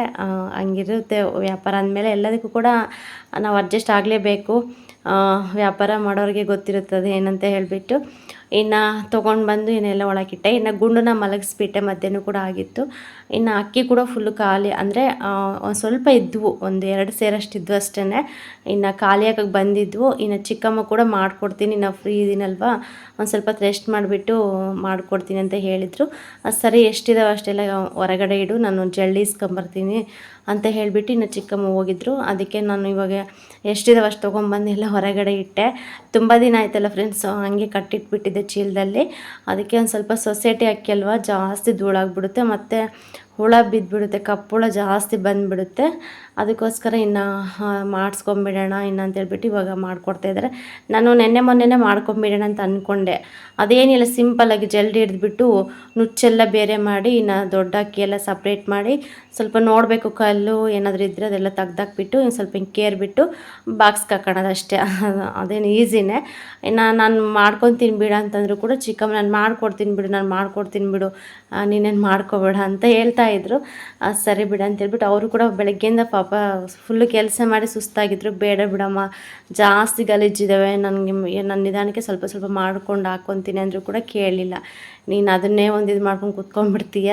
ಹಂಗಿರುತ್ತೆ. ವ್ಯಾಪಾರ ಅಂದಮೇಲೆ ಎಲ್ಲದಕ್ಕೂ ಕೂಡ ನಾವು ಅಡ್ಜಸ್ಟ್ ಆಗಲೇಬೇಕು. ವ್ಯಾಪಾರ ಮಾಡೋರಿಗೆ ಗೊತ್ತಿರುತ್ತದೆ ಏನಂತ ಹೇಳಿಬಿಟ್ಟು. ಇನ್ನು ತೊಗೊಂಡು ಬಂದು ಇನ್ನೆಲ್ಲ ಒಳಗಿಟ್ಟೆ. ಇನ್ನು ಗುಂಡನ್ನ ಮಲಗಿಸ್ಬಿಟ್ಟೆ, ಮಧ್ಯಾಹ್ನ ಕೂಡ ಆಗಿತ್ತು. ಇನ್ನು ಅಕ್ಕಿ ಕೂಡ ಫುಲ್ಲು ಖಾಲಿ. ಅಂದರೆ ಸ್ವಲ್ಪ ಇದ್ವು, ಒಂದು ಎರಡು ಸೇರಷ್ಟು ಇದ್ವು ಅಷ್ಟೇ ಇನ್ನು ಖಾಲಿಯಾಗಕ್ಕೆ ಬಂದಿದ್ವು. ಇನ್ನು ಚಿಕ್ಕಮ್ಮ ಕೂಡ ಮಾಡಿಕೊಡ್ತೀನಿ. ನಾವು ಫ್ರೀ ಇದ್ದೀನಲ್ವಾ ಒಂದು ಸ್ವಲ್ಪ ರೆಸ್ಟ್ ಮಾಡಿಬಿಟ್ಟು ಮಾಡಿಕೊಡ್ತೀನಿ ಅಂತ ಹೇಳಿದರು. ಸರಿ, ಎಷ್ಟಿದಾವೆ ಅಷ್ಟೆಲ್ಲ ಹೊರಗಡೆ ಇಡು. ನಾನು ಜಳ್ಳಿ ಇಸ್ಕೊಂಬರ್ತೀನಿ ಅಂತ ಹೇಳಿಬಿಟ್ಟು ಇನ್ನು ಚಿಕ್ಕಮ್ಮ ಹೋಗಿದ್ರು. ಅದಕ್ಕೆ ನಾನು ಇವಾಗ ಎಷ್ಟಿದಾವೆ ಅಷ್ಟು ತೊಗೊಂಬಂದು ಎಲ್ಲ ಹೊರಗಡೆ ಇಟ್ಟೆ. ತುಂಬ ದಿನ ಆಯ್ತಲ್ಲ ಫ್ರೆಂಡ್ಸ್ ಹಂಗೆ ಕಟ್ಟಿಟ್ಬಿಟ್ಟಿದ್ದೆ ಚೀಲದಲ್ಲಿ. ಅದಕ್ಕೆ ಒಂದು ಸ್ವಲ್ಪ ಸೊಸೈಟಿ ಅಕ್ಕಿ ಅಲ್ವಾ? ಜಾಸ್ತಿ ಧೂಳಾಗ್ಬಿಡುತ್ತೆ. ಮತ್ತು ಹುಳ ಬಿದ್ದುಬಿಡುತ್ತೆ ಕಪ್ಪುಳ ಜಾಸ್ತಿ ಬಂದುಬಿಡುತ್ತೆ. ಅದಕ್ಕೋಸ್ಕರ ಇನ್ನು ಮಾಡಿಸ್ಕೊಂಬಿಡೋಣ, ಇನ್ನು ಅಂತೇಳ್ಬಿಟ್ಟು ಇವಾಗ ಮಾಡಿಕೊಡ್ತಾಯಿದ್ದಾರೆ ನಾನು ನೆನ್ನೆ ಮೊನ್ನೆನೇ ಮಾಡ್ಕೊಂಬಿಡೋಣ ಅಂತ ಅಂದ್ಕೊಂಡೆ ಅದೇನಿಲ್ಲ ಸಿಂಪಲ್ಲಾಗಿ ಜಲ್ದಿ ಹಿಡಿದ್ಬಿಟ್ಟು ನುಚ್ಚೆಲ್ಲ ಬೇರೆ ಮಾಡಿ, ಇನ್ನು ದೊಡ್ಡ ಅಕ್ಕಿ ಎಲ್ಲ ಸಪ್ರೇಟ್ ಮಾಡಿ, ಸ್ವಲ್ಪ ನೋಡಬೇಕು ಕಲ್ಲು ಏನಾದರೂ ಇದ್ದರೆ ಅದೆಲ್ಲ ತೆಗ್ದಾಕ್ಬಿಟ್ಟು ಇನ್ನು ಸ್ವಲ್ಪ ಹಿಂಗೆ ಕೇರ್ಬಿಟ್ಟು ಬಾಕ್ಸ್ಗೆ ಹಾಕೋಣದು ಅಷ್ಟೇ. ಅದೇನು ಈಸಿನೇ. ಇನ್ನು ನಾನು ಮಾಡ್ಕೊತೀನಿ ಬಿಡ ಅಂತಂದ್ರು ಕೂಡ ಚಿಕ್ಕಮ್ಮ, ನಾನು ಮಾಡ್ಕೊಡ್ತೀನಿ ಬಿಡು, ನಾನು ಮಾಡ್ಕೊಡ್ತೀನಿ ಬಿಡು ನೀನೇನು ಮಾಡ್ಕೋಬೇಡ ಅಂತ ಹೇಳ್ತಾ ಇದ್ರು. ಸರಿ ಬಿಡ ಅಂತೇಳ್ಬಿಟ್ಟು ಅವರು ಕೂಡ ಬೆಳಗ್ಗೆಯಿಂದ ಪಾಪ ಫುಲ್ಲು ಕೆಲಸ ಮಾಡಿ ಸುಸ್ತಾಗಿದ್ರು. ಬೇಡ ಬಿಡಮ್ಮ, ಜಾಸ್ತಿ ಗಲೀಜಿದ್ದಾವೆ ನನಗೆ ನನ್ನ ನಿಧಾನಕ್ಕೆ ಸ್ವಲ್ಪ ಸ್ವಲ್ಪ ಮಾಡ್ಕೊಂಡು ಹಾಕ್ಕೊತೀನಿ ಅಂದರೂ ಕೂಡ ಕೇಳಲಿಲ್ಲ ನೀನು ಅದನ್ನೇ ಒಂದು ಇದು ಮಾಡ್ಕೊಂಡು ಕುತ್ಕೊಂಡ್ಬಿಡ್ತೀಯ?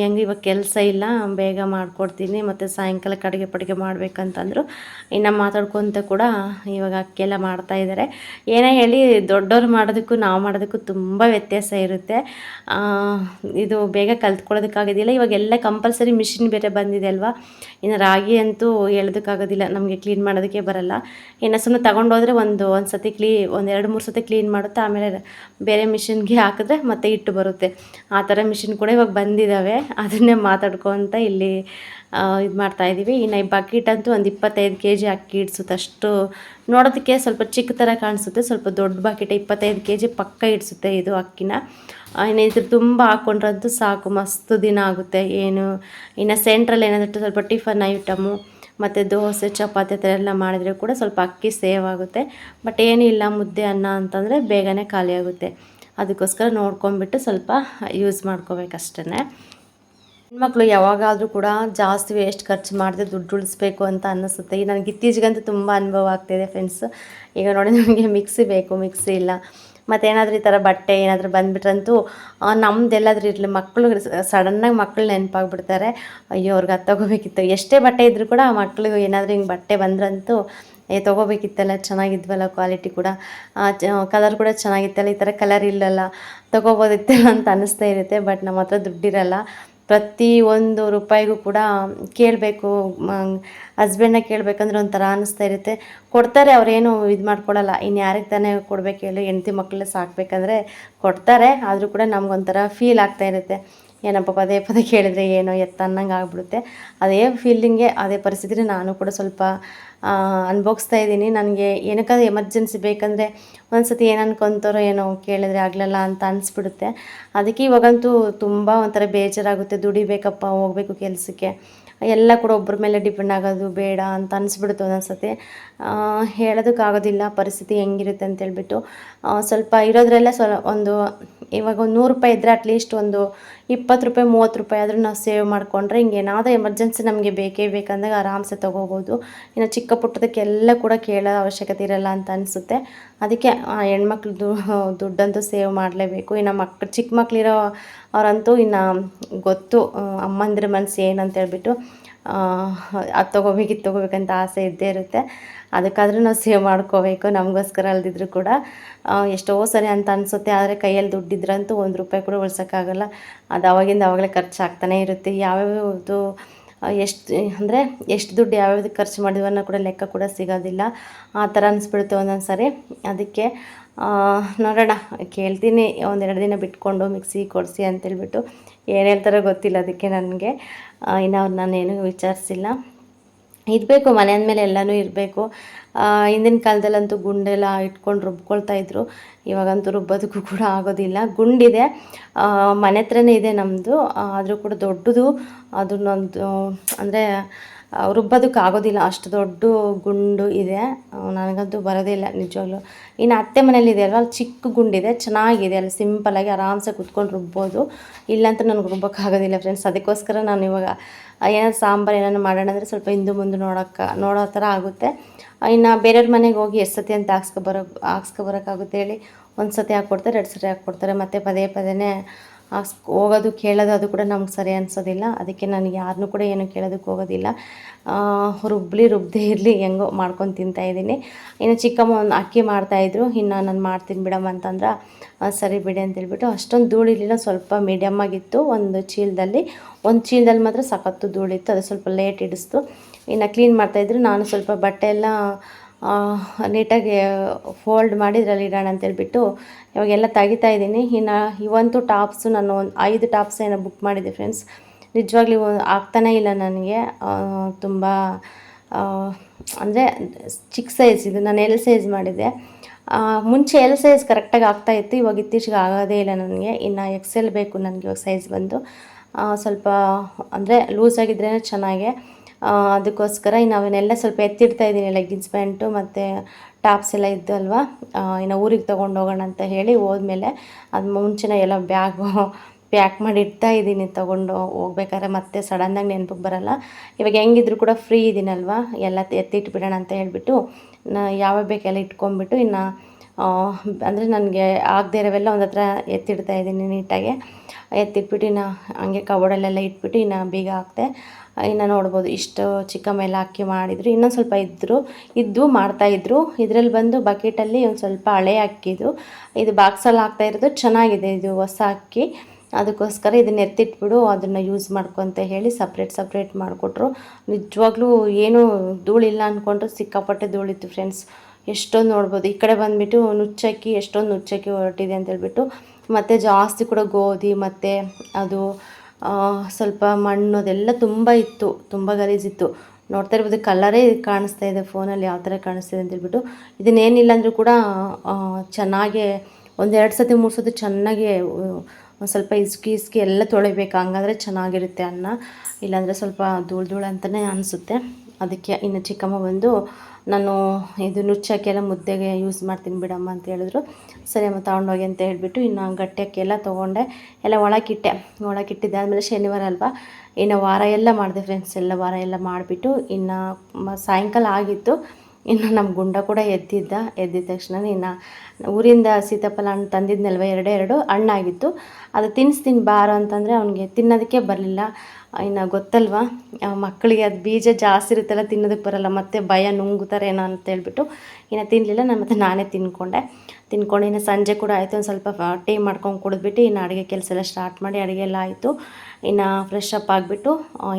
ಹೆಂಗೆ ಇವಾಗ ಕೆಲಸ ಇಲ್ಲ, ಬೇಗ ಮಾಡಿಕೊಡ್ತೀನಿ, ಮತ್ತು ಸಾಯಂಕಾಲ ಕಡೆಗೆ ಪಡಿಗೆ ಮಾಡಬೇಕಂತಂದ್ರು ಇನ್ನು ಮಾತಾಡ್ಕೊತ ಕೂಡ ಇವಾಗ ಅಕ್ಕೆಲ್ಲ ಮಾಡ್ತಾಯಿದ್ದಾರೆ ಏನೇ ಹೇಳಿ ದೊಡ್ಡವ್ರು ಮಾಡೋದಕ್ಕೂ ನಾವು ಮಾಡೋದಕ್ಕೂ ತುಂಬ ವ್ಯತ್ಯಾಸ ಇರುತ್ತೆ. ಇದು ಬೇಗ ಕಲ್ತ್ಕೊಳ್ಳೋದಕ್ಕಾಗೋದಿಲ್ಲ. ಇವಾಗೆಲ್ಲ ಕಂಪಲ್ಸರಿ ಮಿಷಿನ್ ಬೇರೆ ಬಂದಿದೆ ಅಲ್ವಾ? ಇನ್ನು ರಾಗಿ ಅಂತೂ ಹೇಳೋದಕ್ಕಾಗೋದಿಲ್ಲ, ನಮಗೆ ಕ್ಲೀನ್ ಮಾಡೋದಕ್ಕೆ ಬರಲ್ಲ. ಇನ್ನು ಸುಮ್ಮನೆ ತಗೊಂಡೋದ್ರೆ ಒಂದು ಒಂದು ಸತಿ ಕ್ಲೀ ಒಂದು ಎರಡು, ಮೂರು ಸತಿ ಕ್ಲೀನ್ ಮಾಡುತ್ತೆ, ಆಮೇಲೆ ಬೇರೆ ಮಿಷಿನ್ಗೆ ಹಾಕಿದ್ರೆ ಮತ್ತೆ ಇಟ್ಟು ಬರುತ್ತೆ. ಆ ಥರ ಮಿಷಿನ್ ಕೂಡ ಇವಾಗ ಬಂದಿದ್ದಾವೆ ಅದನ್ನೇ ಮಾತಾಡ್ಕೊತ ಇಲ್ಲಿ ಇದು ಮಾಡ್ತಾಯಿದ್ದೀವಿ ಇನ್ನು ಈ ಬಕೆಟ್ ಅಂತೂ ಒಂದು ಇಪ್ಪತ್ತೈದು ಕೆ ಜಿ ಅಕ್ಕಿ ಇಡ್ಸುತ್ತೆ ಅಷ್ಟು ನೋಡೋದಕ್ಕೆ ಸ್ವಲ್ಪ ಚಿಕ್ಕ ಥರ ಕಾಣಿಸುತ್ತೆ, ಸ್ವಲ್ಪ ದೊಡ್ಡ ಬಕೆಟ್ ಇಪ್ಪತ್ತೈದು ಕೆ ಜಿ ಪಕ್ಕ ಇಡಿಸುತ್ತೆ ಇದು ಅಕ್ಕಿನ. ಇನ್ನು ಇದ್ರ ತುಂಬ ಹಾಕ್ಕೊಂಡ್ರಂತೂ ಸಾಕು, ಮಸ್ತ್ ದಿನ ಆಗುತ್ತೆ. ಏನು, ಇನ್ನು ಸೆಂಟ್ರಲ್ಲಿ ಏನಾದರೂ ಸ್ವಲ್ಪ ಟಿಫನ್ ಐಟಮು, ಮತ್ತು ದೋಸೆ, ಚಪಾತಿ ಥರ ಎಲ್ಲ ಮಾಡಿದರೆ ಕೂಡ ಸ್ವಲ್ಪ ಅಕ್ಕಿ ಸೇವ್ ಆಗುತ್ತೆ. ಬಟ್ ಏನಿಲ್ಲ ಮುದ್ದೆ, ಅನ್ನ ಅಂತಂದರೆ ಬೇಗನೆ ಖಾಲಿಯಾಗುತ್ತೆ ಅದಕ್ಕೋಸ್ಕರ ನೋಡ್ಕೊಂಬಿಟ್ಟು ಸ್ವಲ್ಪ ಯೂಸ್ ಮಾಡ್ಕೋಬೇಕಷ್ಟೇ ಹೆಣ್ಮಕ್ಳು ಯಾವಾಗಾದರೂ ಕೂಡ ಜಾಸ್ತಿ ವೇಸ್ಟ್ ಖರ್ಚು ಮಾಡಿದ್ರೆ ದುಡ್ಡು ಉಳಿಸ್ಬೇಕು ಅಂತ ಅನ್ನಿಸುತ್ತೆ. ಈಗ ನನಗೆ ಇತ್ತೀಚೆಗಂತೂ ತುಂಬ ಅನುಭವ ಆಗ್ತಿದೆ ಫ್ರೆಂಡ್ಸ್ ಈಗ ನೋಡಿ ನಮಗೆ ಮಿಕ್ಸಿ ಬೇಕು ಮಿಕ್ಸಿ ಇಲ್ಲ. ಮತ್ತು ಏನಾದರೂ ಈ ಥರ ಬಟ್ಟೆ ಏನಾದರೂ ಬಂದುಬಿಟ್ರಂತೂ ನಮ್ದೆಲ್ಲಾದರೂ ಇರಲಿ ಮಕ್ಕಳು ಸಡನ್ನಾಗಿ ಮಕ್ಕಳು ನೆನಪಾಗ್ಬಿಡ್ತಾರೆ. ಅಯ್ಯೋ, ಅವ್ರಿಗೆ ಅದು ತೊಗೋಬೇಕಿತ್ತು. ಎಷ್ಟೇ ಬಟ್ಟೆ ಇದ್ದರೂ ಕೂಡ ಆ ಮಕ್ಕಳು ಏನಾದರೂ ಹಿಂಗೆ ಬಟ್ಟೆ ಬಂದ್ರಂತೂ, ಏ, ತೊಗೋಬೇಕಿತ್ತಲ್ಲ, ಚೆನ್ನಾಗಿದ್ವಲ್ಲ ಕ್ವಾಲಿಟಿ ಕೂಡ. ಕಲರ್ ಕೂಡ ಚೆನ್ನಾಗಿತ್ತಲ್ಲ, ಈ ಥರ ಕಲರ್ ಇಲ್ಲಲ್ಲ, ತೊಗೋಬೋದಿತ್ತಲ್ಲ ಅಂತ ಅನ್ನಿಸ್ತಾ ಇರುತ್ತೆ. ಬಟ್ ನಮ್ಮ ಹತ್ರ ದುಡ್ಡಿರಲ್ಲ. ಪ್ರತಿ ಒಂದು ರೂಪಾಯಿಗೂ ಕೂಡ ಕೇಳಬೇಕು ಹಸ್ಬೆಂಡ್ನ ಕೇಳಬೇಕಂದ್ರೆ ಒಂಥರ ಅನ್ನಿಸ್ತಾ ಇರುತ್ತೆ. ಕೊಡ್ತಾರೆ ಅವರೇನು ಇದು ಮಾಡ್ಕೊಡಲ್ಲ ಇನ್ನು ಯಾರಿಗೆ ತಾನೇ ಕೊಡಬೇಕು ಹೇಳಿ ಹೆಂಡತಿ ಮಕ್ಕಳೇ ಸಾಕಬೇಕಂದ್ರೆ ಕೊಡ್ತಾರೆ, ಆದರೂ ಕೂಡ ನಮಗೊಂಥರ ಫೀಲ್ ಆಗ್ತಾ ಇರುತ್ತೆ. ಏನಪ್ಪ, ಪದೇ ಪದೇ ಕೇಳಿದರೆ ಏನೋ ಎತ್ತ ಅನ್ನಂಗೆ ಆಗ್ಬಿಡುತ್ತೆ. ಅದೇ ಫೀಲಿಂಗೆ ಅದೇ ಪರಿಸ್ಥಿತಿನ ನಾನು ಕೂಡ ಸ್ವಲ್ಪ ಅನುಭವಿಸ್ತಾ ಇದ್ದೀನಿ. ನನಗೆ ಏನಕ್ಕಾದ್ರೂ ಎಮರ್ಜೆನ್ಸಿ ಬೇಕಂದರೆ ಒಂದು ಸತಿ ಏನು ಅನ್ಕೊತಾರೋ ಏನೋ ಕೇಳಿದ್ರೆ ಆಗಲಲ್ಲ ಅಂತ ಅನಿಸ್ಬಿಡುತ್ತೆ. ಅದಕ್ಕೆ ಇವಾಗಂತೂ ತುಂಬ ಒಂಥರ ಬೇಜಾರಾಗುತ್ತೆ. ದುಡಿಬೇಕಪ್ಪ, ಹೋಗಬೇಕು ಕೆಲಸಕ್ಕೆ. ಎಲ್ಲ ಕೂಡ ಒಬ್ಬರ ಮೇಲೆ ಡಿಪೆಂಡ್ ಆಗೋದು ಬೇಡ ಅಂತ ಅನಿಸ್ಬಿಡುತ್ತೆ ಒಂದೊಂದು ಸತಿ ಹೇಳೋದಕ್ಕಾಗೋದಿಲ್ಲ, ಪರಿಸ್ಥಿತಿ ಹೆಂಗಿರುತ್ತೆ ಅಂತೇಳ್ಬಿಟ್ಟು ಸ್ವಲ್ಪ ಇರೋದ್ರಲ್ಲೇ ಸ್ವಲ್ಪ ಒಂದು ಇವಾಗ ಒಂದು ನೂರು ರೂಪಾಯಿ ಇದ್ದರೆ ಅಟ್ಲೀಸ್ಟ್ ಒಂದು ಇಪ್ಪತ್ತು ರೂಪಾಯಿ, ಮೂವತ್ತು ರೂಪಾಯಿ ಆದರೂ ನಾವು ಸೇವ್ ಮಾಡಿಕೊಂಡ್ರೆ ಹಿಂಗೆ ಏನಾದರೂ ಎಮರ್ಜೆನ್ಸಿ ನಮಗೆ ಬೇಕೇ ಬೇಕಂದಾಗ ಆರಾಮ್ಸೆ ತೊಗೋಬೋದು. ಇನ್ನು ಚಿಕ್ಕ ಪುಟ್ಟದಕ್ಕೆಲ್ಲ ಕೂಡ ಕೇಳೋ ಅವಶ್ಯಕತೆ ಇರಲ್ಲ ಅಂತ ಅನಿಸುತ್ತೆ. ಅದಕ್ಕೆ ಹೆಣ್ಮಕ್ಳದ್ದು ದುಡ್ಡಂತೂ ಸೇವ್ ಮಾಡಲೇಬೇಕು. ಇನ್ನು ಮಕ್ಳು ಚಿಕ್ಕ ಮಕ್ಕಳಿರೋ ಅವರಂತೂ ಇನ್ನು ಗೊತ್ತು ಅಮ್ಮಂದಿರ ಮನಸ್ಸು ಏನಂತ ಹೇಳ್ಬಿಟ್ಟು ಅದು ತೊಗೋಬೇಕು, ಇದು ತೊಗೋಬೇಕಂತ ಆಸೆ ಇದ್ದೇ ಇರುತ್ತೆ. ಅದಕ್ಕಾದರೂ ನಾವು ಸೇವ್ ಮಾಡ್ಕೋಬೇಕು, ನಮಗೋಸ್ಕರ ಅಲ್ದಿದ್ರು ಕೂಡ. ಎಷ್ಟೋ ಸರಿ ಅಂತ ಅನಿಸುತ್ತೆ, ಆದರೆ ಕೈಯಲ್ಲಿ ದುಡ್ಡಿದ್ರಂತೂ ಒಂದು ರೂಪಾಯಿ ಕೂಡ ಉಳ್ಸೋಕ್ಕಾಗಲ್ಲ. ಅದು ಅವಾಗಿಂದ ಅವಾಗಲೇ ಖರ್ಚಾಗ್ತಾನೆ ಇರುತ್ತೆ. ಯಾವ್ಯಾವುದು ಎಷ್ಟು, ಅಂದರೆ ಎಷ್ಟು ದುಡ್ಡು ಯಾವ್ಯಾವ್ದಕ್ಕೆ ಖರ್ಚು ಮಾಡಿದ್ವಿ ಅನ್ನೋ ಕೂಡ ಲೆಕ್ಕ ಕೂಡ ಸಿಗೋದಿಲ್ಲ. ಆ ಥರ ಅನಿಸ್ಬಿಡುತ್ತೆ ಒಂದೊಂದು ಸಾರಿ ಅದಕ್ಕೆ ನೋಡೋಣ. ಕೇಳ್ತೀನಿ. ಒಂದೆರಡು ದಿನ ಬಿಟ್ಕೊಂಡು ಮಿಕ್ಸಿ ಕೊಡಿಸಿ ಅಂತೇಳ್ಬಿಟ್ಟು ಏನು ಹೇಳ್ತಾರೋ ಗೊತ್ತಿಲ್ಲ ಅದಕ್ಕೆ ನನಗೆ. ಇನ್ನು ಅವ್ರು ನಾನೇನು ವಿಚಾರಿಸಿಲ್ಲ. ಇರಬೇಕು, ಮನೆ ಅಂದಮೇಲೆ ಎಲ್ಲನೂ ಇರಬೇಕು. ಹಿಂದಿನ ಕಾಲದಲ್ಲಂತೂ ಗುಂಡೆಲ್ಲ ಇಟ್ಕೊಂಡು ರುಬ್ಕೊಳ್ತಾ ಇದ್ರು. ಇವಾಗಂತೂ ರುಬ್ಬೋದಕ್ಕೂ ಕೂಡ ಆಗೋದಿಲ್ಲ. ಗುಂಡಿದೆ. ಮನೆ ಹತ್ರನೇ ಇದೆ ನಮ್ಮದು ಆದರೂ ಕೂಡ ದೊಡ್ಡದು. ಅದನ್ನೊಂದು, ಅಂದರೆ ರುಬ್ಬೋದಕ್ಕೆ ಆಗೋದಿಲ್ಲ ಅಷ್ಟು ದೊಡ್ಡ ಗುಂಡು ಇದೆ. ನನಗಂತೂ ಬರೋದೇ ಇಲ್ಲ ನಿಜವಾಗ್ಲೂ. ಇನ್ನು ಅತ್ತೆ ಮನೇಲಿದೆ ಅಲ್ವಾ? ಅಲ್ಲಿ ಚಿಕ್ಕ ಗುಂಡಿದೆ, ಚೆನ್ನಾಗಿದೆ, ಅಲ್ಲಿ ಸಿಂಪಲಾಗಿ ಆರಾಮ್ಸೆ ಕುತ್ಕೊಂಡು ರುಬ್ಬೋದು. ಇಲ್ಲಂತ ನನಗೆ ರುಬ್ಬೋಕ್ಕಾಗೋದಿಲ್ಲ ಫ್ರೆಂಡ್ಸ್ ಅದಕ್ಕೋಸ್ಕರ ನಾನು ಇವಾಗ, ಏನಾದ್ರು ಸಾಂಬಾರು ಏನಾದ್ರು ಮಾಡೋಣ ಅಂದರೆ ಸ್ವಲ್ಪ ಹಿಂದೆ ಮುಂದೆ ನೋಡೋಕೆ ನೋಡೋ ಥರ ಆಗುತ್ತೆ. ಇನ್ನು ಬೇರೆಯವ್ರ ಮನೆಗೆ ಹೋಗಿ ಎಷ್ಟು ಸತಿ ಅಂತ ಹಾಕ್ಸ್ಕೊ ಬರೋ, ಹಾಕ್ಸ್ಕೊ ಬರೋಕ್ಕಾಗುತ್ತೆ ಹೇಳಿ. ಒಂದು ಸತಿ ಹಾಕ್ಕೊಡ್ತಾರೆ, ಎರಡು ಸತಿ ಹಾಕ್ಕೊಡ್ತಾರೆ, ಮತ್ತು ಪದೇ ಪದೇ ಹೋಗೋದು ಕೇಳೋದು ಅದು ಕೂಡ ನಮ್ಗೆ ಸರಿ ಅನಿಸೋದಿಲ್ಲ. ಅದಕ್ಕೆ ನಾನು ಯಾರನ್ನೂ ಕೂಡ ಏನು ಕೇಳೋದಕ್ಕೆ ಹೋಗೋದಿಲ್ಲ. ರುಬ್ಲಿ ರುಬ್ಬದೇ ಇರಲಿ, ಹೆಂಗೋ ಮಾಡ್ಕೊಂಡು ತಿಂತಾಯಿದ್ದೀನಿ ಇನ್ನು ಚಿಕ್ಕಮ್ಮ ಒಂದು ಅಕ್ಕಿ ಮಾಡ್ತಾಯಿದ್ರು ಇನ್ನು ನಾನು ಮಾಡ್ತೀನಿ ಬಿಡಮ್ಮ ಅಂತಂದ್ರೆ ಸರಿ ಬಿಡಿ ಅಂತೇಳ್ಬಿಟ್ಟು ಅಷ್ಟೊಂದು ಧೂಳಿರಲಿಲ್ಲ ಸ್ವಲ್ಪ ಮೀಡಿಯಮ್ ಆಗಿತ್ತು. ಒಂದು ಚೀಲದಲ್ಲಿ ಒಂದು ಚೀಲದಲ್ಲಿ ಮಾತ್ರ ಸಖತ್ತು ಧೂಳಿತ್ತು ಅದು ಸ್ವಲ್ಪ ಲೇಟ್ ಹಿಡಿಸ್ತು ಇನ್ನು ಕ್ಲೀನ್ ಮಾಡ್ತಾಯಿದ್ರು ನಾನು ಸ್ವಲ್ಪ ಬಟ್ಟೆ ಎಲ್ಲ ನೀಟಾಗಿ ಫೋಲ್ಡ್ ಮಾಡಿ ಇದರಲ್ಲಿ ಇಡೋಣ ಅಂತೇಳ್ಬಿಟ್ಟು ಇವಾಗೆಲ್ಲ ತೆಗಿತಾ ಇದ್ದೀನಿ. ಇನ್ನು ಇವಂತೂ ಟಾಪ್ಸು ನಾನು ಒಂದು ಐದು ಟಾಪ್ಸ್ ಏನೋ ಬುಕ್ ಮಾಡಿದ್ದೆ ಫ್ರೆಂಡ್ಸ್ ನಿಜವಾಗ್ಲೂ ಆಗ್ತಾನೇ ಇಲ್ಲ ನನಗೆ. ತುಂಬ ಅಂದರೆ ಚಿಕ್ಕ ಸೈಜ್ ಇದು. ನಾನು ಎಲ್ ಸೈಜ್ ಮಾಡಿದ್ದೆ. ಮುಂಚೆ ಎಲ್ ಸೈಜ್ ಕರೆಕ್ಟಾಗಿ ಆಗ್ತಾ ಇತ್ತು. ಇವಾಗ ಇತ್ತೀಚೆಗೆ ಆಗೋದೇ ಇಲ್ಲ ನನಗೆ. ಇನ್ನು ಎಕ್ಸೆಲ್ ಬೇಕು ನನಗೆ ಇವಾಗ ಸೈಜ್ ಬಂದು. ಸ್ವಲ್ಪ, ಅಂದರೆ ಲೂಸ್ ಆಗಿದ್ರೇ ಚೆನ್ನಾಗೆ. ಅದಕ್ಕೋಸ್ಕರ ಇನ್ನು ಅವನ್ನೆಲ್ಲ ಸ್ವಲ್ಪ ಎತ್ತಿಡ್ತಾ ಇದ್ದೀನಿ ಲೆಗ್ಗಿನ್ಸ್ ಪ್ಯಾಂಟು ಮತ್ತು ಟಾಪ್ಸ್ ಎಲ್ಲ ಇದ್ದು ಅಲ್ವಾ ಇನ್ನು ಊರಿಗೆ ತೊಗೊಂಡು ಹೋಗೋಣ ಅಂತ ಹೇಳಿ ಹೋದ್ಮೇಲೆ ಅದು ಮುಂಚೆನೇ ಎಲ್ಲ ಬ್ಯಾಗು ಪ್ಯಾಕ್ ಮಾಡಿ ಇಡ್ತಾ ಇದ್ದೀನಿ ತೊಗೊಂಡು ಹೋಗ್ಬೇಕಾದ್ರೆ ಮತ್ತೆ ಸಡನ್ನಾಗಿ ನೆನಪಿಗೆ ಬರಲ್ಲ. ಇವಾಗ ಹೆಂಗಿದ್ರು ಕೂಡ ಫ್ರೀ ಇದ್ದೀನಲ್ವಾ ಎಲ್ಲ ಎತ್ತಿಟ್ಬಿಡೋಣ ಅಂತ ಹೇಳಿಬಿಟ್ಟು ನಾ, ಯಾವಾಗ ಬೇಕೆಲ್ಲ ಇಟ್ಕೊಂಡ್ಬಿಟ್ಟು ಇನ್ನು ಅಂದರೆ ನನಗೆ ಆಗದೆ ಇರೋವೆಲ್ಲ ಒಂದು ಹತ್ರ ಎತ್ತಿಡ್ತಾ ಇದ್ದೀನಿ ನೀಟಾಗಿ ಎತ್ತಿಟ್ಬಿಟ್ಟು ಇನ್ನು ಹಂಗೆ ಕಬೋರ್ಡಲ್ಲೆಲ್ಲ ಇಟ್ಬಿಟ್ಟು ಇನ್ನು ಬೀಗ ಹಾಕ್ತೆ ಇನ್ನು ನೋಡ್ಬೋದು. ಇಷ್ಟು ಚಿಕ್ಕ ಮೇಲೆ ಹಾಕಿ ಮಾಡಿದ್ರು. ಇನ್ನೊಂದು ಸ್ವಲ್ಪ ಇದ್ದರು ಇದ್ದು ಮಾಡ್ತಾಯಿದ್ರು ಇದರಲ್ಲಿ ಬಂದು ಬಕೆಟಲ್ಲಿ ಒಂದು ಸ್ವಲ್ಪ ಹಳೆ ಅಕ್ಕಿದು ಇದು ಬಾಕ್ಸಲ್ಲಿ ಹಾಕ್ತಾ ಇರೋದು ಚೆನ್ನಾಗಿದೆ. ಇದು ಹೊಸ ಅಕ್ಕಿ. ಅದಕ್ಕೋಸ್ಕರ ಇದನ್ನು ಎತ್ತಿಟ್ಬಿಡು, ಅದನ್ನು ಯೂಸ್ ಮಾಡ್ಕೊಂತ ಹೇಳಿ ಸಪ್ರೇಟ್ ಸಪ್ರೇಟ್ ಮಾಡಿಕೊಟ್ರು. ನಿಜವಾಗ್ಲೂ ಏನೂ ಧೂಳಿಲ್ಲ ಅಂದ್ಕೊಂಡ್ರು ಸಿಕ್ಕಾಪಟ್ಟೆ ಧೂಳಿತ್ತು ಫ್ರೆಂಡ್ಸ್ ಎಷ್ಟೊಂದು ನೋಡ್ಬೋದು. ಈ ಕಡೆ ಬಂದುಬಿಟ್ಟು ನುಚ್ಚಕ್ಕಿ, ಎಷ್ಟೊಂದು ನುಚ್ಚಕ್ಕಿ ಹೊರಟಿದೆ ಅಂತ ಹೇಳ್ಬಿಟ್ಟು ಮತ್ತು ಜಾಸ್ತಿ ಕೂಡ ಗೋಧಿ, ಮತ್ತು ಅದು ಸ್ವಲ್ಪ ಮಣ್ಣು, ಅದೆಲ್ಲ ತುಂಬ ಇತ್ತು, ತುಂಬ ಗಲೀಜಿತ್ತು. ನೋಡ್ತಾ ಇರ್ಬೋದು ಕಲರೇ ಕಾಣಿಸ್ತಾ ಇದೆ ಫೋನಲ್ಲಿ ಯಾವ ಥರ ಕಾಣಿಸ್ತಿದೆ ಅಂತ ಹೇಳ್ಬಿಟ್ಟು. ಇದನ್ನೇನಿಲ್ಲ ಅಂದರೂ ಕೂಡ ಚೆನ್ನಾಗೇ ಒಂದೆರಡು ಸತಿ, ಮೂರು ಸತಿ ಚೆನ್ನಾಗಿ ಸ್ವಲ್ಪ ಇಸ್ಕಿ ಇಸ್ಕಿ ಎಲ್ಲ ತೊಳಿಬೇಕು. ಹಂಗಾದ್ರೆ ಚೆನ್ನಾಗಿರುತ್ತೆ ಅನ್ನ. ಇಲ್ಲಾಂದರೆ ಸ್ವಲ್ಪ ಧೂಳು ಧೂಳು ಅಂತಲೇ ಅನಿಸುತ್ತೆ. ಅದಕ್ಕೆ ಇನ್ನು ಚಿಕ್ಕಮ್ಮ ಬಂದು ನಾನು ಇದು ನುಚ್ಚಕ್ಕೆಲ್ಲ ಮುದ್ದೆಗೆ ಯೂಸ್ ಮಾಡ್ತೀನಿ ಬಿಡಮ್ಮ ಅಂತ ಹೇಳಿದ್ರು. ಸರಿ ಅಮ್ಮ, ತೊಗೊಂಡೋಗಿ ಅಂತ ಹೇಳಿಬಿಟ್ಟು ಇನ್ನು ಗಟ್ಟಿಯಕ್ಕೆಲ್ಲ ತೊಗೊಂಡೆ. ಎಲ್ಲ ಒಳಗಿಟ್ಟೆ. ಒಳಗಿಟ್ಟಿದ್ದಾದಮೇಲೆ ಶನಿವಾರ ಅಲ್ವಾ? ಇನ್ನು ವಾರ ಎಲ್ಲ ಮಾಡಿದೆ ಫ್ರೆಂಡ್ಸ್ ಎಲ್ಲ ವಾರ ಎಲ್ಲ ಮಾಡಿಬಿಟ್ಟು ಇನ್ನು ಸಾಯಂಕಾಲ ಆಗಿತ್ತು. ಇನ್ನು ನಮ್ಮ ಗುಂಡ ಕೂಡ ಎದ್ದಿದ್ದ, ಎದ್ದಿದ ತಕ್ಷಣ ಇನ್ನು ಊರಿಂದ ಸೀತಾಫಲ ಹಣ್ಣು ತಂದಿದ್ನಲ್ವ ಎರಡೇ ಎರಡು ಹಣ್ಣಾಗಿತ್ತು. ಅದು ತಿನ್ನಿಸ್ತೀನಿ ಬಾರ ಅಂತಂದರೆ ಅವನಿಗೆ ತಿನ್ನೋದಕ್ಕೆ ಬರಲಿಲ್ಲ. ಇನ್ನು ಗೊತ್ತಲ್ವಾ? ಮಕ್ಕಳಿಗೆ ಅದು ಬೀಜ ಜಾಸ್ತಿ ಇರುತ್ತಲ್ಲ, ತಿನ್ನೋದಕ್ಕೆ ಬರಲ್ಲ, ಮತ್ತೆ ಭಯ ಅಂತ ಹೇಳ್ಬಿಟ್ಟು ಇನ್ನು ತಿನ್ನಲಿಲ್ಲ ನಾನು ಮತ್ತೆ ನಾನೇ ತಿನ್ಕೊಂಡೆ. ತಿನ್ಕೊಂಡು ಇನ್ನು ಸಂಜೆ ಕೂಡ ಆಯಿತು. ಒಂದು ಸ್ವಲ್ಪ ಟೀ ಮಾಡ್ಕೊಂಡು ಕುಡಿದ್ಬಿಟ್ಟು ಇನ್ನು ಅಡುಗೆ ಕೆಲಸ ಎಲ್ಲ ಸ್ಟಾರ್ಟ್ ಮಾಡಿ ಅಡುಗೆ ಎಲ್ಲ ಆಯಿತು. ಇನ್ನು ಫ್ರೆಶ್ ಅಪ್ ಆಗಿಬಿಟ್ಟು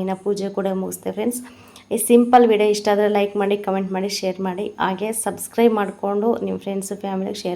ಇನ್ನು ಪೂಜೆ ಕೂಡ ಮುಗಿಸ್ದೆ ಫ್ರೆಂಡ್ಸ್ ಈ ಸಿಂಪಲ್ ವಿಡಿಯೋ ಇಷ್ಟ ಆದರೆ ಲೈಕ್ ಮಾಡಿ, ಕಮೆಂಟ್ ಮಾಡಿ, ಶೇರ್ ಮಾಡಿ, ಹಾಗೆ ಸಬ್ಸ್ಕ್ರೈಬ್ ಮಾಡಿಕೊಂಡು ನಿಮ್ಮ ಫ್ರೆಂಡ್ಸು ಫ್ಯಾಮಿಲಿಗೆ ಶೇರ್